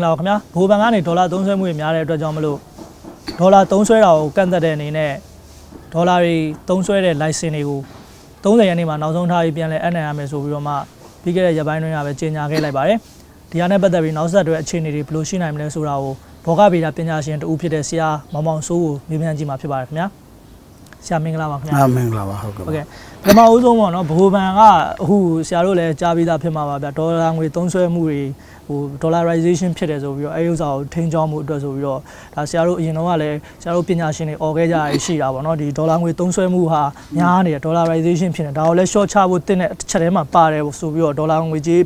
မင်္ဂလာပါခင်ဗျာဘိုးဘန်ကနေဒေါ်လာသုံးဆွဲမှုတွေများတဲ့အတွက်ကြောင့်မလို့ဒေါ်လာသုံးဆွဲတာကိုကန့်သက်တဲ့အနေနဲ့ဒေါ်လာတွေသုံးဆွဲတဲ့ license တွေကို30ရက်နေ့မှာနောက်ဆုံးထားပြီးပြန်လဲအပ်နိုင်ရမယ်ဆိုပြီးတော့မှပြီးခဲ့တဲ့ရက်ပိုင်းတွင်းကပဲကြေညာခဲ့လိုက်ပါတယ်ဒီဟာနဲ့ပတ်သက်ပြီးနောက်ဆက်တွဲအခြေအနေတွေဘယ်လိုရှိနိုင်မလဲဆိုတာကိုဘောဂဗေဒပညာရှင်တူဖြစ်တဲ့ဆရာမောင်မောင်စိုးကိုမေးမြန်းကြည့်မှာဖြစ်ပါတယ်ခင်ဗျာ ဆရာမင်္ဂလာပါခင်ဗျာအာမင်္ဂလာပါဟုတ်ကဲ့ဟုတ်ကဲ့ပထမဦးဆုံးပေါ့နော်ဘိုးဘန်ကအခုဆရာတို့လည်းကြားပြီးသားဖြစ်မှာပါဗျဒေါ်လာငွေသုံးစွဲမှုတွေဟို dollarization ဖြစ်တယ်ဆိုပြီးတော့အဲဒီဥစ္စာကိုထိန်းကျောင်းမှုအတွက်ဆိုပြီးတော့ဒါဆရာတို့အရင်တော့ကလည်းဆရာတို့ပညာရှင်တွေអော်ခဲ့ကြရရှိတာပေါ့နော်ဒီဒေါ်လာငွေသုံးစွဲမှုဟာများနေတယ် dollarization ဖြစ်နေဒါကိုလည်း short ချဖို့တင်းတဲ့တစ်ချက်ထဲမှာပါတယ်ဆိုပြီးတော့ဒေါ်လာငွေကြီး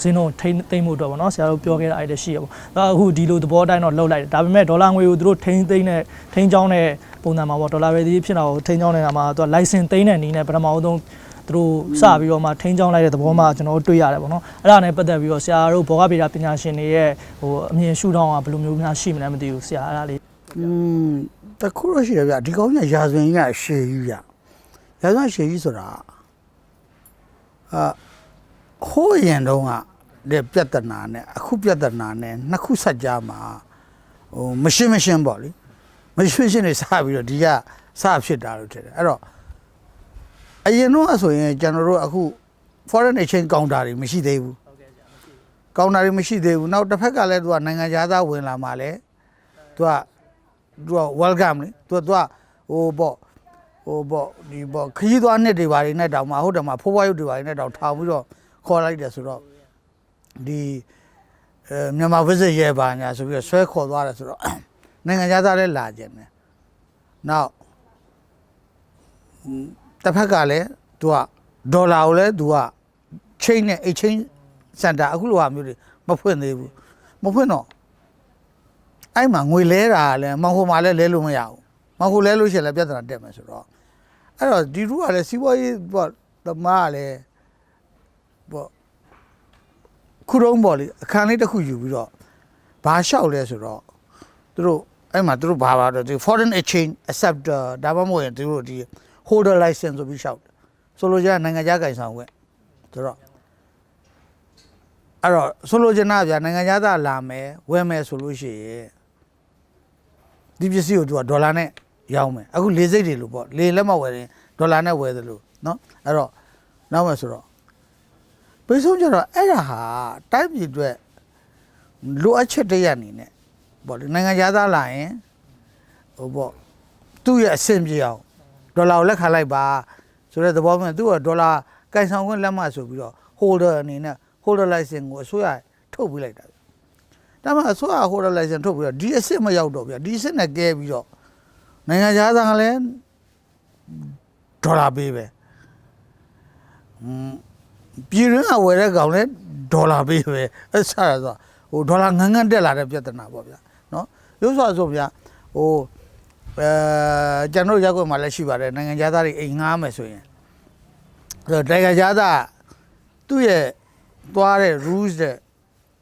စင်းတော့ထိန်းသိမ်းမှုအတွက်ပေါ့နော်ဆရာတို့ပြောခဲ့တာအဲ့ဒါရှိရပေါ့ဒါအခုဒီလိုသဘောတိုင်းတော့လှုပ်လိုက်တယ်ဒါပေမဲ့ဒေါ်လာငွေကိုသူတို့ထိန်းသိမ်းတဲ့ထိန်းကျောင်းတဲ့ပုံစံမှာပေါ့ဒေါ်လာပဲဒီဖြစ်တာကိုထိန်းကျောင်းနေတာမှာသူက license သိမ်းတဲ့နည်းနဲ့ပထမဦးဆုံးသူတို့စပြီးတော့မှထိန်းကျောင်းလိုက်တဲ့သဘောမှကျွန်တော်တို့တွေ့ရတယ်ပေါ့နော်အဲ့ဒါနဲ့ပတ်သက်ပြီးတော့ဆရာတို့ဘောဂဗေဒပညာရှင်တွေရဲ့ဟိုအမြင်ရှုထောင့်ကဘယ်လိုမျိုးများရှိမလဲမသိဘူးဆရာအဲ့ဒါလေးอืมတခုတော့ရှိတယ်ဗျဒီကောင်းကြီးရာဇဝင်ကြီးကရှေကြီးဗျရာဇဝင်ရှေကြီးဆိုတာအာ ဟိုးရင်တုန်းကတဲ့ပြဿနာနဲ့အခုပြဿနာနဲ့နှစ်ခုဆက်ကြမှာဟိုမရှင်းမရှင်းပေါ့လေမရှင်းမရှင်းနေစပြီးတော့ဒီကစဖြစ်တာလို့ထင်တယ်အဲ့တော့အရင်တော့ဆိုရင်ကျွန်တော်တို့အခု foreign exchange counter တွေမရှိသေးဘူးဟုတ်ကဲ့ဆရာမရှိဘူးကောင်းတာတွေမရှိသေးဘူးနောက်တစ်ဖက်ကလည်းသူကနိုင်ငံသားဝင်လာမှလည်းသူကသူက welcome လေသူကသူကဟိုပေါ့ဟိုပေါ့ဒီပေါ့ခရီးသွားနှစ်တွေဘာတွေနဲ့တောင်မှဟုတ်တယ်မှာဖိုးဖွားရုပ်တွေဘာတွေနဲ့တောင်ထောင်ပြီးတော့ ခေါ်လိုက်တယ်ဆိုတော့ဒီအဲမြန်မာ visit ရဲပါညာဆိုပြီးတော့ဆွဲခေါ်သွားတယ်ဆိုတော့နိုင်ငံသားလည်းလာခြင်းတယ်နောက်တစ်ဖက်ကလည်းသူကဒေါ်လာကိုလည်းသူက chain နဲ့ exchange center အခုလိုဟာမျိုးတွေမဖွင့်သေးဘူးမဖွင့်တော့အဲ့မှာငွေလဲတာကလည်းမောင်ဟိုမှာလည်းလဲလို့မရဘူးမောင်ဟိုလဲလို့ရှိရင်လည်းပြဿနာတက်မယ်ဆိုတော့အဲ့တော့ဒီလူကလည်းစီးပွားရေးပေါ့သမားကလည်း ပေါ့ခုတော့ပေါ့လေအခန်းလေးတစ်ခုယူပြီးတော့ဘာလျှောက်လဲဆိုတော့သူတို့အဲ့မှာသူတို့ဘာပါတော့ဒီ foreign exchange acceptor ဒါမှမဟုတ်ရင်သူတို့ဒီ holder license ဆိုပြီးလျှောက်တယ်ဆိုလိုချင်နိုင်ငံခြားကင်ဆောင်ခွင့်ဆိုတော့ အဲ့တော့ဆိုလိုချင်တာဗျာနိုင်ငံသားလာမယ်ဝယ်မယ်ဆိုလို့ရှိရင်ဒီပစ္စည်းကိုသူကဒေါ်လာနဲ့ရောင်းမယ်အခုလေစိတ်တွေလို့ပေါ့လေလက်မဝယ်ရင်ဒေါ်လာနဲ့ဝယ်သလိုเนาะအဲ့တော့နောက်မယ်ဆိုတော့ ပြီးဆုံးကျတော့အဲ့ဒါဟာတိုင်းပြည်အတွက်လိုအပ်ချက်တည်းရအနေနဲ့ပေါ့လေနိုင်ငံသားလာရင်ဟိုပေါ့သူ့ရဲ့အဆင်ပြေအောင်ဒေါ်လာကိုလက်ခံလိုက်ပါဆိုတဲ့သဘောမျိုးသူကဒေါ်လာကင်ဆောင်ခွင့်လက်မှတ်ဆိုပြီးတော့ holder အနေနဲ့ holder license ကိုအစိုးရထုတ်ပေးလိုက်တာဗျ။ဒါမှအစိုးရ holder license ထုတ်ပြီးတော့ဒီအစ်စ်မရောက်တော့ဗျာဒီအစ်စ်နဲ့ကဲပြီးတော့နိုင်ငံခြားသားကလည်းဒေါ်လာပေးပဲ။อืม ပြည်ရင်းကဝယ်တဲ့ကောင်လည်းဒေါ်လာပေးပဲအဲဆက်ရဆိုဟိုဒေါ်လာငန်းငန်းတက်လာတဲ့ပြဿနာပေါ့ဗျာနော်ရုပ်စွာဆိုဗျာဟိုအဲကျွန်တော်ရက်ွက်မှာလည်းရှိပါတယ်နိုင်ငံခြားသားတွေအိမ်ငားမယ်ဆိုရင်ဆိုတော့နိုင်ငံခြားသားသူ့ရဲ့သွားတဲ့ rules တဲ့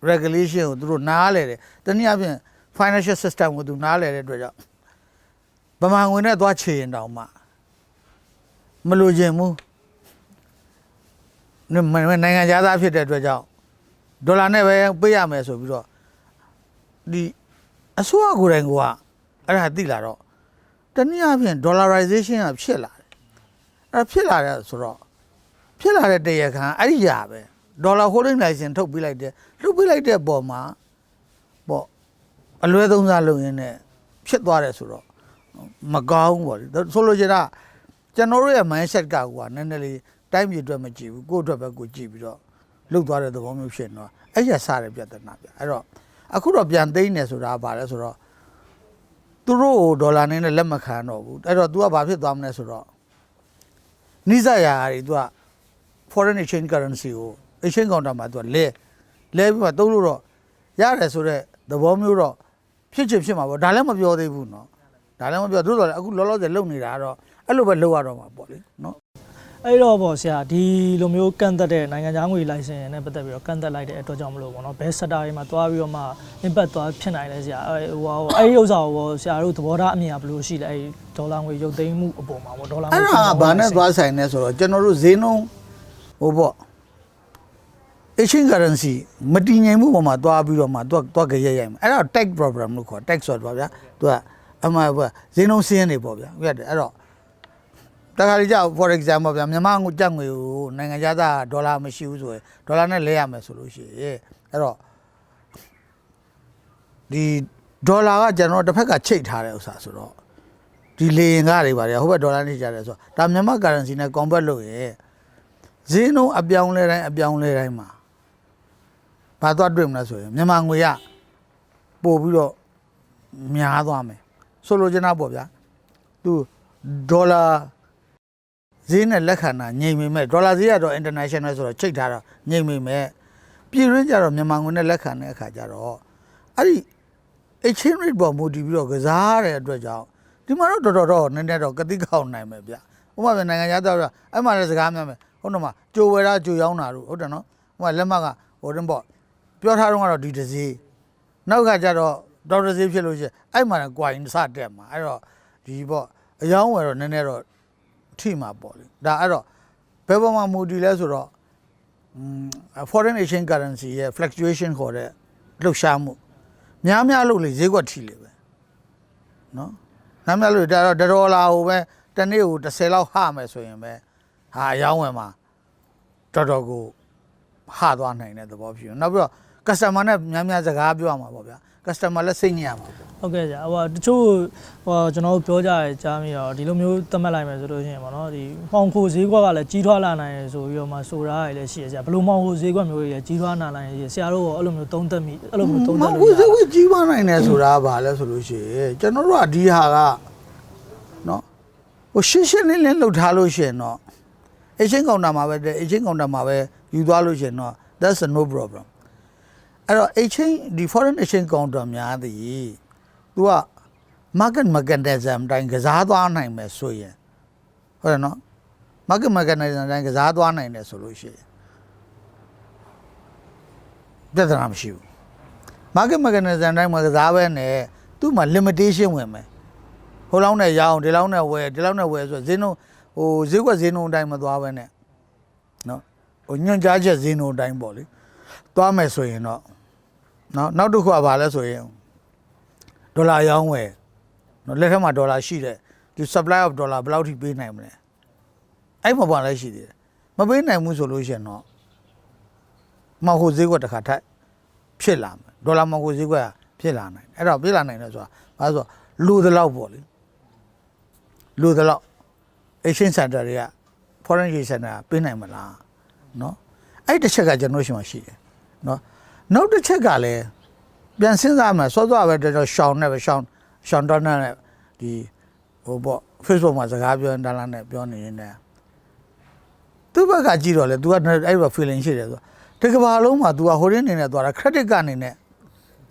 regulation ကိုသူတို့နားလဲတယ်တနည်းအားဖြင့် financial system ကိုသူနားလဲတဲ့အတွက်ကြောင့်ဗမာငွေနဲ့သွားချေရင်တောင်မှမလိုချင်ဘူး နမနိုင်ငံခြားသားဖြစ်တဲ့အတွက်ကြောင့်ဒေါ်လာနဲ့ပဲပေးရမယ်ဆိုပြီးတော့ဒီအစိုးရကိုယ်တိုင်ကအဲ့ဒါသိလာတော့တနည်းအားဖြင့် dollarization ကဖြစ်လာတယ်အဲ့ဒါဖြစ်လာတယ်ဆိုတော့ဖြစ်လာတဲ့တရားခံအဲ့ဒီရပဲဒေါ်လာ holding license ထုတ်ပေးလိုက်တယ်ထုတ်ပေးလိုက်တဲ့ပုံမှာပေါ့အလွဲသုံးစားလုပ်ရင်းနဲ့ဖြစ်သွားတယ်ဆိုတော့မကောင်းဘူးပေါ့လေဆိုလိုချင်တာကျွန်တော်တို့ရဲ့ mindset ကကွာနည်းနည်းလေး တိုင်းပြည်အတွက်မကြည့်ဘူးကိုယ့်အတွက်ပဲကိုကြည့်ပြီးတော့လှုပ်သွားတဲ့သဘောမျိုးဖြစ်နေတော့အဲ့ရစားတဲ့ပြဿနာပြအဲ့တော့အခုတော့ပြန်သိမ်းနေဆိုတာကဘာလဲဆိုတော့သူတို့ကိုဒေါ်လာနဲ့လက်မခံတော့ဘူးအဲ့တော့ तू ကဘာဖြစ်သွားမလဲဆိုတော့နိစ္စရာတွေ तू က foreign exchange currency ကို exchange counter မှာသူကလဲလဲပြီးမှသုံးလို့တော့ရတယ်ဆိုတော့သဘောမျိုးတော့ဖြစ်ချင်ဖြစ်မှာပေါ့ဒါလည်းမပြောသေးဘူးเนาะဒါလည်းမပြောသို့တော်လည်းအခုလောလောဆယ်လုပ်နေတာကတော့အဲ့လိုပဲလုပ်ရတော့မှာပေါ့လေเนาะ အဲ့တော့ပေါ့ဆရာဒီလိုမျိုးကန့်သက်တဲ့နိုင်ငံခြားငွေ license နဲ့ပတ်သက်ပြီးတော့ကန့်သက်လိုက်တဲ့အတွက်ကြောင့်မလို့ပေါ့နော်ဘယ် sector တွေမှာတွားပြီးတော့မှ impact တွားဖြစ်နိုင်လဲဆရာအဲ့ဟိုဟာအဲ့ဒီဥစ္စာကိုဆရာတို့သဘောထားအမြင်ကဘယ်လိုရှိလဲအဲ့ဒေါ်လာငွေရုပ်သိမ်းမှုအပေါ်မှာပေါ့ဒေါ်လာငွေအဲ့ဒါကဘာနဲ့သွားဆိုင်လဲဆိုတော့ကျွန်တော်တို့ဈေးနှုန်းဟိုပေါ့ Asian currency မတည်ငြိမ်မှုပေါ်မှာတွားပြီးတော့မှတွားတွားကြရရိုက်မှာအဲ့ဒါ tax problem လို့ခေါ် tax ဆိုတော့ဗျာသူကအမှဘာဈေးနှုန်းစင်းနေပေါ့ဗျာဟုတ်တယ်အဲ့တော့ တခါလေကြာ for example ဗျာမြန်မာငွေကြက်ငွေကိုနိုင်ငံခြားသားဒေါ်လာမရှိဘူးဆိုရင်ဒေါ်လာနဲ့လဲရမယ်ဆိုလို့ရှိရင်အဲ့တော့ဒီဒေါ်လာကကျွန်တော်တစ်ဖက်ကချိတ်ထားတဲ့ဥစ္စာဆိုတော့ဒီလေရင်ကားတွေပါတယ်ဟိုဘက်ဒေါ်လာနဲ့ကြတယ်ဆိုတော့ဒါမြန်မာ currency နဲ့ convert လုပ်ရဲဈေးနှုန်းအပြောင်းလဲတိုင်းအပြောင်းလဲတိုင်းမှာဘာသွားတွေ့မလဲဆိုရင်မြန်မာငွေရပို့ပြီးတော့များသွားမယ်ဆိုလိုချင်တာပေါ့ဗျာသူဒေါ်လာ ဈေးနဲ့လက်ခံတာငြိမ်မိမဲ့ဒေါ်လာဈေးကတော့ international ဆိုတော့ချိန်ထားတော့ငြိမ်မိမဲ့ပြည်တွင်းကျတော့မြန်မာငွေနဲ့လက်ခံတဲ့အခါကျတော့အဲ့ဒီ exchange rate ပေါ်မူတည်ပြီးတော့ကစားတဲ့အတွက်ကြောင့်ဒီမှာတော့တော်တော်တော့နည်းနည်းတော့ကတိကောက်နိုင်မယ်ဗျဥပမာပြန်နိုင်ငံသားတော့အဲ့မှာလည်းစကားများမယ်ဟုတ်တော့မှကြိုဝယ်တာကြိုရောင်းတာတို့ဟုတ်တယ်နော်ဥပမာလက်မှတ်ကဟိုတင်ပေါ့ပြောထားတော့ကတော့ဒီတစ်စီးနောက်ကကျတော့ဒေါက်တာစီးဖြစ်လို့ရှိရင်အဲ့မှာကွာရင်စတက်မှာအဲ့တော့ဒီပေါ့အယောင်းဝယ်တော့နည်းနည်းတော့ ထိမှာပေါ့လေဒါအဲ့တော့ဘယ်ပေါ်မှာမူတည်လဲဆိုတော့อืม foreign exchange currency ရဲ့ fluctuation ခေါ်တဲ့လှုပ်ရှားမှုများများလို့လေဈေးကွက်ထိလေပဲနော်များများလို့ဒါတော့ဒေါ်လာဟိုပဲတစ်နေ့ကို30လောက်ဟမယ်ဆိုရင်ပဲဟာအယောင်းဝယ်မှာတော်တော်ကိုဟသွားနိုင်တဲ့သဘောဖြစ်တယ်။နောက်ပြီးတော့ customer နဲ့များများစကားပြောရမှာပေါ့ဗျာ။ customer လည်းစိတ်ညစ်ရမှာပေါ့ဟုတ်ကဲ့ကြာဟိုတချို့ဟိုကျွန်တော်တို့ပြောကြရကြားမိတော့ဒီလိုမျိုးသတ်မှတ်လိုက်မယ်ဆိုလို့ရှိရင်ပေါ့နော်ဒီမှောင်ခိုဈေးကွက်ကလည်းကြီးထွားလာနိုင်ရယ်ဆိုပြီးတော့မှဆိုတာရည်လည်းရှိရကြာဘလို့မှောင်ခိုဈေးကွက်မျိုးတွေလည်းကြီးထွားလာနိုင်ရယ်ဆရာတို့ကအဲ့လိုမျိုးသုံးသက်မိအဲ့လိုမျိုးသုံး။သက်မလို့ဟုတ်ရဘူးကြီးပွားနိုင်တယ်ဆိုတာကဘာလဲဆိုလို့ရှိရင်ကျွန်တော်တို့ကဒီဟာကနော်ဟိုရှင်းရှင်းလင်းလင်းလှုပ်ထားလို့ရှိရင်တော့အချင်းကောင်တာမှာပဲတဲ့အချင်းကောင်တာမှာပဲယူသွားလို့ရှိရင်တော့ that's a no problem အဲ့တော့ exchange ဒီ foreign exchange counter များသည် तू က market mechanism တိုင်းကစားသွားနိုင်မယ်ဆိုရင်ဟုတ်တယ်နော် market mechanism တိုင်းကစားသွားနိုင်တယ်ဆိုလို့ရှိရင်ပြဿနာမရှိဘူး market mechanism တိုင်းမှာကစားပဲနဲ့သူ့မှာ limitation ဝင်မယ်ဟိုလောက်နဲ့ရအောင်ဒီလောက်နဲ့ဝယ်ဒီလောက်နဲ့ဝယ်ဆိုတော့ဈေးနှုန်းဟိုဈေးကွက်ဈေးနှုန်းအတိုင်းမသွားပဲနဲ့နော်ဟိုညွန့်ကြားချက်ဈေးနှုန်းအတိုင်းပေါ့လေသွားမယ်ဆိုရင်တော့ နော်နောက်တစ်ခုကဘာလဲဆိုရင်ဒေါ်လာရောင်းဝယ်နော်လက်ထက်မှာဒေါ်လာရှိတယ်ဒီ supply of dollar ဘယ်လောက်ထိပေးနိုင်မလဲအဲ့မှာဘာလဲရှိသေးတယ်မပေးနိုင်ဘူးဆိုလို့ရှင်တော့မဟုတ်ဈေးကွက်တစ်ခါထပ်ဖြစ်လာမယ်ဒေါ်လာမဟုတ်ဈေးကွက်ကဖြစ်လာနိုင်အဲ့တော့ဖြစ်လာနိုင်တယ်ဆိုတာဘာလို့ဆိုတော့လူသလောက်ပေါ့လေလူသလောက် exchange center တွေက foreign exchange center ပေးနိုင်မလားနော်အဲ့တစ်ချက်ကကျွန်တော်ရှင်မှာရှိတယ်နော် နောက်တစ်ချက်ကလည်းပြန်စဉ်းစားမှစောစောပဲကျွန်တော်ရှောင်းနဲ့ပဲရှောင်းရှောင်းတော့နဲ့ဒီဟိုပေါ့ Facebook မှာစကားပြောနေတာလားနဲ့ပြောနေရင်လည်းသူ့ဘက်ကကြည့်တော့လေ तू ကအဲ့လို feeling ရှိတယ်ဆိုတော့ဒီကဘာလုံးမှာ तू ကဟိုရင်းနေနဲ့သွားတာ credit ကနေနဲ့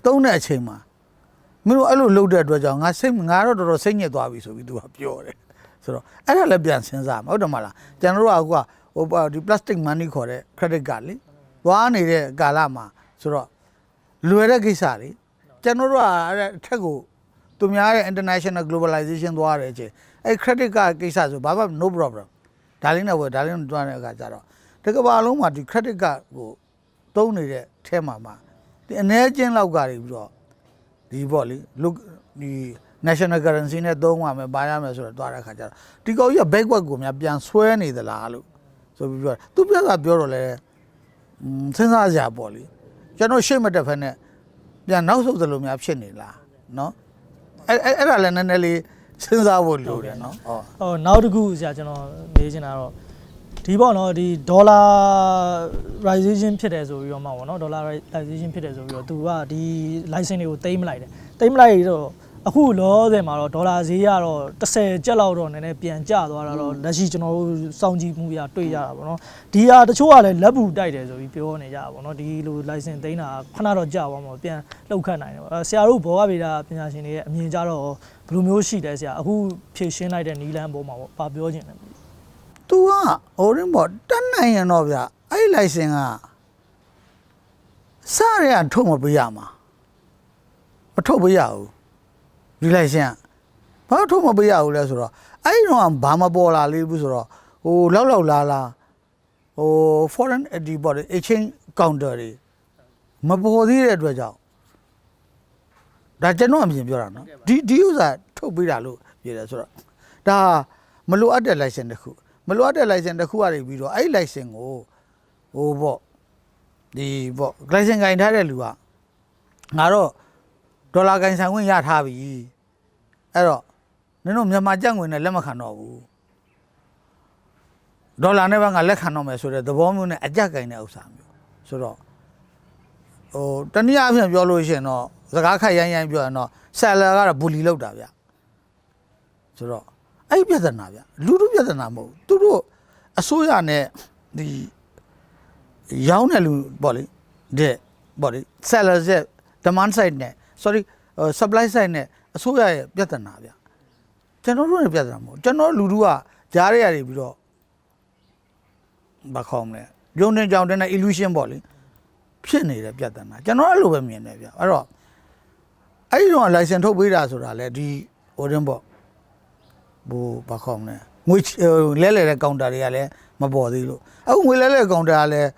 တုံးတဲ့အချိန်မှာမင်းတို့အဲ့လိုလုပ်တဲ့အတွက်ကြောင့်ငါစိတ်ငါတော့တော်တော်စိတ်ညစ်သွားပြီဆိုပြီး तू ကပြောတယ်ဆိုတော့အဲ့ဒါလည်းပြန်စဉ်းစားမှာဟုတ်တယ်မလားကျွန်တော်တို့ကအခုကဟိုပေါ့ဒီ plastic money ခေါ်တဲ့ credit card လေသွားနေတဲ့ကာလမှာ ဆိုတော့လွယ်တဲ့ကိစ္စလေကျွန်တော်တို့ကအဲ့အထက်ကိုသူများရဲ့ international globalization သွားတဲ့အချိန်အဲ့ credit card ကိစ္စဆိုဘာမှ no problem ဒါလေးနဲ့ဝယ်ဒါလေးနဲ့တွားတဲ့အခါကျတော့ဒီကမ္ဘာလုံးမှာဒီ credit card ကိုသုံးနေတဲ့အဲမှာမှာဒီအ ਨੇ ချင်းလောက်ကနေပြီးတော့ဒီပေါ့လေလူဒီ national currency နဲ့သုံးရမယ်ပါရမယ်ဆိုတော့တွားတဲ့အခါကျတော့ဒီကောင်ကြီးက backward ကိုများပြန်ဆွဲနေသလားလို့ဆိုပြီးပြောသူပြတာပြောတော့လဲอืมစဉ်းစားစရာပေါ့လေ ကျွန်တော်ရှေ့မတက်ဖက်နဲ့ပြန်နောက်ဆုတ်သလိုများဖြစ်နေလားနော်အဲအဲ့ဒါလည်းနည်းနည်းလေးစဉ်းစားဖို့လိုတယ်နော်ဟုတ်ဟိုနောက်တစ်ခုဆရာကျွန်တော်မေးချင်တာတော့ဒီပေါ့နော်ဒီ dollarization ဖြစ်တယ်ဆိုပြီးတော့မှပေါ့နော် dollarization ဖြစ်တယ်ဆိုပြီးတော့သူကဒီ license တွေကိုတိမ့်မလိုက်တယ်တိမ့်မလိုက်တော့ အခုလောဆယ်မှာတော့ဒေါ်လာဈေးကတော့30ကျပ်လောက်တော့နည်းနည်းပြန်ကျသွားတာတော့လက်ရှိကျွန်တော်တို့စောင့်ကြည့်မှုရတွေ့ရတာပေါ့နော်ဒီဟာတချို့ကလည်းလက်ဘူးတိုက်တယ်ဆိုပြီးပြောနေကြတာပေါ့နော်ဒီလို license သိမ်းတာခဏတော့ကြာသွားမှာပြန်လှုပ်ခတ်နိုင်တယ်ပေါ့အဲဆရာတို့ဘောကဗေဒပညာရှင်တွေရဲ့အမြင်ကြတော့ဘယ်လိုမျိုးရှိလဲဆရာအခုဖြည့်ရှင်းလိုက်တဲ့နီလန်းပေါ်မှာပေါ့ဗာပြောချင်တယ် तू ကဟိုရင်ပေါ့တက်နိုင်ရင်တော့ဗျအဲ့ဒီ license ကစရရထုတ်မပေးရမှာမထုတ်ပေးရဘူး ဒီ license ကဘာလို့ထုတ်မပေးရဘူးလဲဆိုတော့အဲ့ဒီတော့ဘာမပေါ်လာလေးဘူးဆိုတော့ဟိုလောက်လောက်လာလာဟို foreign ဒီပေါ့လေ exchange ကောင်တာတွေမပေါ်သေးတဲ့အတွက်ကြောင့်ဒါကျွန်တော်အမြင်ပြောတာနော်ဒီဒီဥစ္စာထုတ်ပေးတာလို့ပြောတယ်ဆိုတော့ဒါမလိုအပ်တဲ့ license တစ်ခုမလိုအပ်တဲ့ license တစ်ခုကနေပြီးတော့အဲ့ဒီ license ကိုဟိုပေါ့ဒီပေါ့ license ကင်ထားတဲ့လူကငါတော့ဒေါ်လာကင်ဆိုင်ဝင်ရထားပြီ အဲ့တော့နင်တို့မြန်မာကျပ်ငွေနဲ့လက်မခံတော့ဘူးဒေါ်လာနဲ့ပဲငါလက်ခံတော့မယ်ဆိုတဲ့သဘောမျိုးနဲ့အကြက်ကင်တဲ့ဥစ္စာမျိုးဆိုတော့ဟိုတနည်းအားဖြင့်ပြောလို့ရှိရင်တော့စကားခက်ရိုင်းရိုင်းပြောရင်တော့ဆယ်လာကတော့ဘူလီလောက်တာဗျဆိုတော့အဲ့ဒီပြဿနာဗျလူတို့ပြဿနာမဟုတ်ဘူးသူတို့အစိုးရနဲ့ဒီရောင်းတဲ့လူပေါ့လေတဲ့ပေါ့လေ seller ရဲ့ demand side နဲ့ sorry ဟို supply side နဲ့ အစိုးရရဲ့ပြဿနာဗျကျွန်တော်တို့ရဲ့ပြဿနာမဟုတ်ဘူးကျွန်တော်လူတို့ကကြားရရနေပြီးတော့ဘာခေါ်မလဲရုံတင်ကြောင်တဲ့ illusion ပေါ့လေဖြစ်နေတဲ့ပြဿနာကျွန်တော်အဲ့လိုပဲမြင်တယ်ဗျအဲ့တော့အဲ့ဒီတော့ license ထုတ်ပေးတာဆိုတာလေဒီဟိုတင်ပေါ့ဘိုးဘာခေါမလဲငွေချဟိုလဲလဲတဲ့ကောင်တာတွေကလည်းမပေါ်သေးလို့အခုငွေလဲလဲကောင်တာကလည်း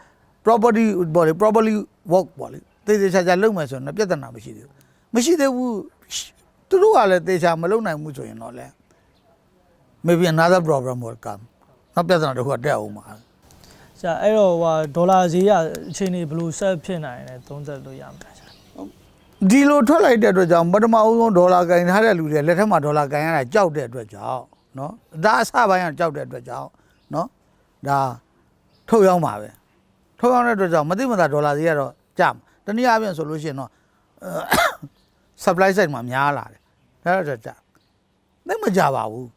property ပေါ့လေ properly work ပေါ့လေသေသေးချာချာလုပ်မယ်ဆိုရင်တော့ပြဿနာမရှိသေးဘူးမရှိသေးဘူး သူတို့ကလည်းသေချာမလုပ်နိုင်ဘူးဆိုရင်တော့လေ maybe another problem will come နောက်ပြဿနာတစ်ခုကတက်အောင်ပါဆရာအဲ့တော့ဟိုဒေါ်လာဈေးရအခြေအနေဘယ်လိုဆက်ဖြစ်နိုင်လဲသုံးသပ်လို့ရမှာဆရာဒီလိုထွက်လိုက်တဲ့အတွက်ကြောင့်ပထမအဦးဆုံးဒေါ်လာကင်ထားတဲ့လူတွေလက်ထက်မှာဒေါ်လာကင်ရတာကြောက်တဲ့အတွက်ကြောင့်နော်ဒါအစပိုင်းကကြောက်တဲ့အတွက်ကြောင့်နော်ဒါထုတ်ရောက်မှာပဲထုတ်ရောက်တဲ့အတွက်ကြောင့်မသိမသာဒေါ်လာဈေးကတော့ကျမှာတနည်းအားဖြင့်ဆိုလို့ရှိရင်တော့အဲ supply side မှာများလာတယ် ဒါတော့ကြာသိမကြပါဘူး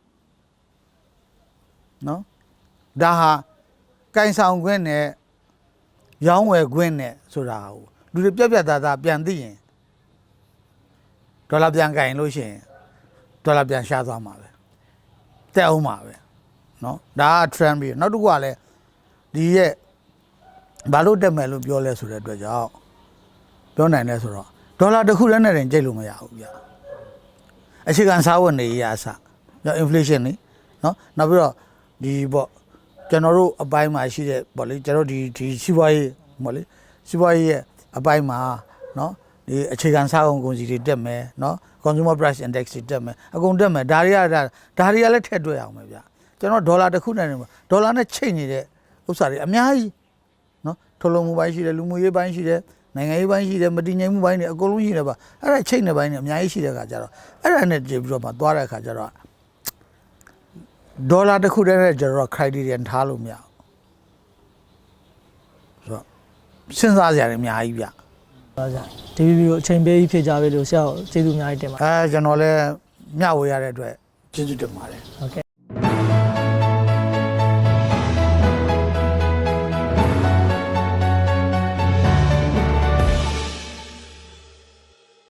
နော်ဒါဟာကင်ဆောင်ခွင့်နဲ့ရောင်းဝယ်ခွင့်နဲ့ဆိုတာဟိုလူတွေပြက်ပြက်သားသားပြန်သိရင်ဒေါ်လာပြန်ကင်လို့ရှိရင်ဒေါ်လာပြန်ရှားသွားမှာပဲတက်အောင်မှာပဲနော်ဒါက trend ပြီးနောက်တစ်ခုကလည်းဒီရဲ့ဘာလို့တက်မယ်လို့ပြောလဲဆိုတဲ့အတွက်ကြောင့်ပြောနိုင်လဲဆိုတော့ဒေါ်လာတစ်ခုလည်းနဲ့တင်ကြိတ်လို့မရဘူးဗျာ အခြေခံစားဝတ်နေရေးအစနော် inflation နေနော်နောက်ပြီးတော့ဒီပေါ့ကျွန်တော်တို့အပိုင်းမှာရှိတဲ့ပေါ့လေကျွန်တော်ဒီဒီစီးပွားရေးပေါ့လေစီးပွားရေးရဲ့အပိုင်းမှာနော်ဒီအခြေခံစားကုန်ကုန်စည်တွေတက်မယ်နော် consumer price index တွေတက်မယ်အကုန်တက်မယ်ဒါတွေကဒါဒါတွေကလည်းထည့်တွက်အောင်ပဲဗျကျွန်တော်ဒေါ်လာတစ်ခုနဲ့ဒေါ်လာနဲ့ချိန်နေတဲ့ဥစ္စာတွေအများကြီးနော်ထုတ်လုပ်မှုပိုင်းရှိတယ်လူမှုရေးပိုင်းရှိတယ် နိုင်ငံရေးပိုင်းရှိတယ်မတည်ငြိမ်မှုပိုင်းတွေအကုန်လုံးရှိတယ်ပါအဲ့ဒါချိန်နေပိုင်းတွေအများကြီးရှိတဲ့ခါကျတော့အဲ့ဒါနဲ့ကြည့်ပြီးတော့မှသွားတဲ့ခါကျတော့ဒေါ်လာတစ်ခုတည်းနဲ့ကျွန်တော် criterion ထားလို့မရဘူးဆိုတော့စဉ်းစားစရာတွေအများကြီးဗျပါဆရာဒီဗီဒီယိုအချိန်ပေးပြီးဖြစ်ကြပြီလို့ဆရာကိုကျေးဇူးအများကြီးတင်ပါတယ်အဲကျွန်တော်လည်းမျှဝေရတဲ့အတွက်ကျေးဇူးတင်ပါတယ်ဟုတ်ကဲ့